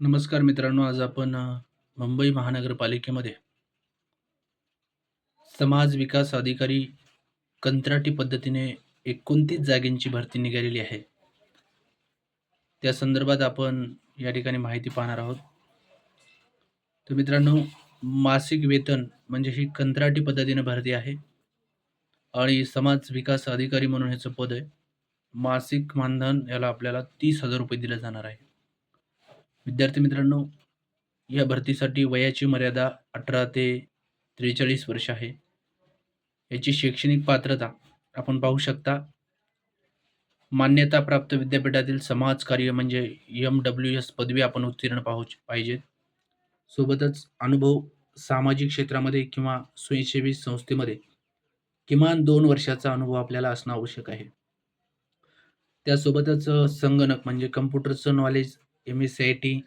नमस्कार मित्रांनो आज आपण मुंबई महानगरपालिकेमध्ये समाज विकास अधिकारी कंत्राटी पद्धतीने एकोणतीस जागेंची भरती निघालेली आहे. त्या संदर्भात आपण या ठिकाणी माहिती पाहणार आहोत. तर मित्रांनो मासिक वेतन म्हणजे ही कंत्राटी पद्धतीने भरती आहे आणि समाज विकास अधिकारी म्हणून ह्याचं पद आहे. मासिक मानधन याला आपल्याला तीस हजार रुपये दिलं जाणार आहे. विद्यार्थी मित्रांनो या भरतीसाठी वयाची मर्यादा अठरा ते त्रेचाळीस वर्ष आहे. याची शैक्षणिक पात्रता आपण पाहू शकता. मान्यताप्राप्त विद्यापीठातील समाजकार्य म्हणजे एम डब्ल्यू एस पदवी आपण उत्तीर्ण पाहू पाहिजेत सोबतच अनुभव सामाजिक क्षेत्रामध्ये किंवा स्वयंसेवी संस्थेमध्ये किमान दोन वर्षाचा अनुभव आपल्याला असणं आवश्यक आहे. त्यासोबतच संगणक म्हणजे कम्प्युटरचं knowledge M S C I T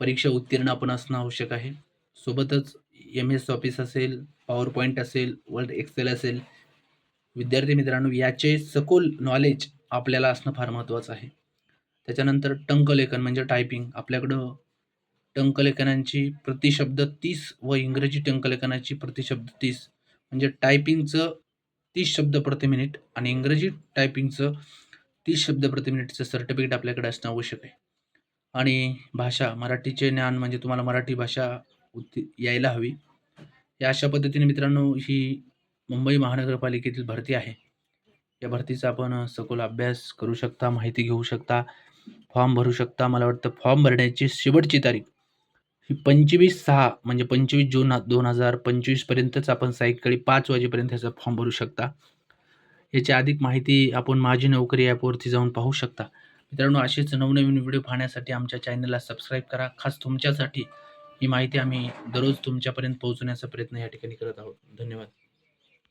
परीक्षा उत्तीर्ण आपण असणं आवश्यक आहे. सोबतच एम एस ऑफिस असेल पॉवर पॉईंट असेल वर्ल्ड एक्सेल असेल विद्यार्थी मित्रांनो याचे सखोल नॉलेज आपल्याला असणं फार महत्त्वाचं आहे. त्याच्यानंतर टंकलेखन म्हणजे टायपिंग आपल्याकडं टंकलेखनांची प्रतिशब्द तीस व इंग्रजी टंकलेखनाची प्रतिशब्द तीस. म्हणजे टायपिंगचं तीस शब्द प्रति मिनिट आणि इंग्रजी टायपिंगचं तीस शब्द प्रति मिनिटचं सर्टिफिकेट आपल्याकडे असणं आवश्यक आहे. आणि भाषा मराठीचे ज्ञान म्हणजे तुम्हाला मराठी भाषा उत् यायला हवी. या अशा पद्धतीने मित्रांनो ही मुंबई महानगरपालिकेतील भरती आहे. या भरतीचा आपण सखोल अभ्यास करू शकता माहिती घेऊ शकता फॉर्म भरू शकता. मला वाटतं फॉर्म भरण्याची शेवटची तारीख ही पंचवीस सहा म्हणजे पंचवीस जून दोन हजार पंचवीसपर्यंतच आपण सायंकाळी पाच वाजेपर्यंत ह्याचा फॉर्म भरू शकता. याची अधिक माहिती आपण माझी नोकरी ॲपवरती जाऊन पाहू शकता. मित्रांनो असेच नवनवीन व्हिडिओ पाहण्यासाठी आमच्या चॅनलला सबस्क्राईब करा. खास तुमच्यासाठी ही माहिती आम्ही दररोज तुमच्यापर्यंत पोहोचवण्याचा प्रयत्न या ठिकाणी करत आहोत. धन्यवाद.